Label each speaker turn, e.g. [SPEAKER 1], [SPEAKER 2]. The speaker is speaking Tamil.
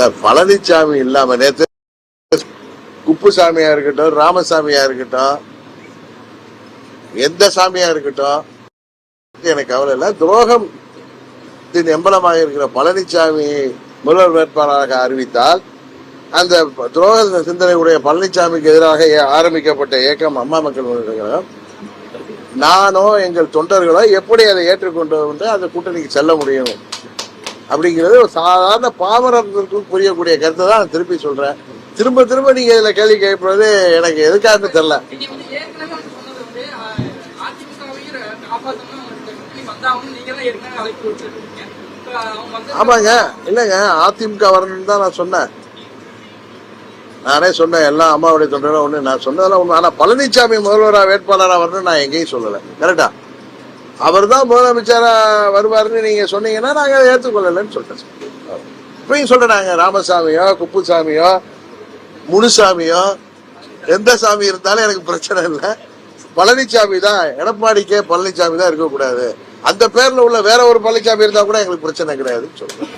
[SPEAKER 1] சார் பழனிசாமி இல்லாம நேற்று குப்புசாமியா இருக்கட்டும் ராமசாமியா இருக்கட்டும் எந்த சாமியா இருக்கட்டும் எனக்கு கவலை இல்லை. துரோகம் எம்பலமாக இருக்கிற பழனிசாமி முதல்வர் வேட்பாளராக அறிவித்தால் அந்த துரோக சிந்தனை உடைய பழனிசாமிக்கு எதிராக ஏ- ஆரம்பிக்கப்பட்ட இயக்கம் அம்மா மக்கள் முன்னேற்ற நானோ எங்கள் தொண்டர்களோ எப்படி அதை ஏற்றுக்கொண்டு வந்து அந்த கூட்டணிக்கு செல்ல முடியும்? அப்படிங்கிறது ஒரு சாதாரண பாமரர்களுக்கு புரியக்கூடிய கருத்தை தான் நான் திருப்பி சொல்றேன். திரும்ப திரும்ப நீங்க இதுல கேள்வி கேட்பது எனக்கு எதுக்காகன்னு தெரியல. ஆமாங்க. இல்லைங்க அதிமுக வரணும்னு தான் நான் சொன்னேன். நானே சொன்னேன் எல்லாம் அம்மாவுடைய தொண்டரும் ஒண்ணு. நான் சொன்னதெல்லாம் ஒண்ணு ஆனா பழனிசாமி முதல்வரா வேட்பாளரா வரணும்னு நான் எங்கேயும் சொல்லல. கரெக்டா அவர் தான் முதலமைச்சராக வருவார்னு நீங்கள் சொன்னீங்கன்னா நாங்கள் ஏற்றுக்கொள்ளலைன்னு ஏற்றுக்கொள்ளலன்னு இப்பயும் இப்பயும் நாங்கள் ராமசாமியோ குப்புசாமியோ முனுசாமியோ எந்த சாமி இருந்தாலும் எனக்கு பிரச்சனை இல்லை. பழனிசாமி தான் எடப்பாடிக்கே பழனிசாமி தான் இருக்கக்கூடாது. அந்த பேரில் உள்ள வேற ஒரு பழனிசாமி இருந்தால் கூட எங்களுக்கு பிரச்சனை கிடையாதுன்னு சொல்றேன்.